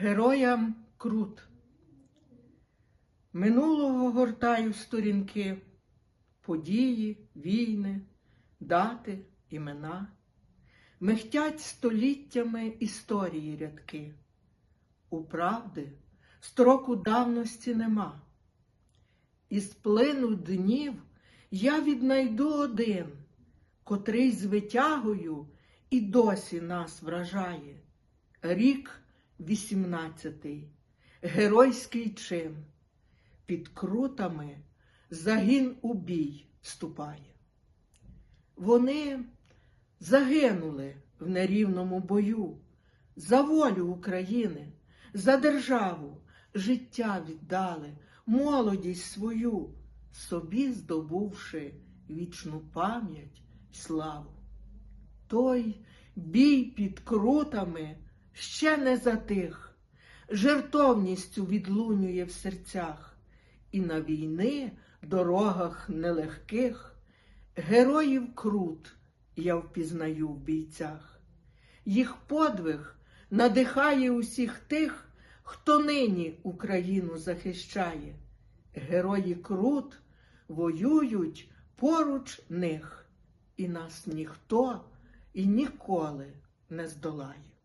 Героям крут. Минулого гортаю сторінки, події, війни, дати, імена. Михтять століттями історії рядки. У правди строку давності нема. Із плину днів я віднайду один, котрий з витягою і досі нас вражає. Рік вісімнадцятий, геройський чин, під крутами загін у бій вступає. Вони загинули в нерівному бою за волю України, за державу життя віддали, молодість свою, собі здобувши вічну пам'ять й славу. Той бій під крутами ще не затих, жертовністю відлунює в серцях, і на війни дорогах нелегких героїв крут я впізнаю в бійцях. Їх подвиг надихає усіх тих, хто нині Україну захищає. Герої крут воюють поруч них, і нас ніхто і ніколи не здолає.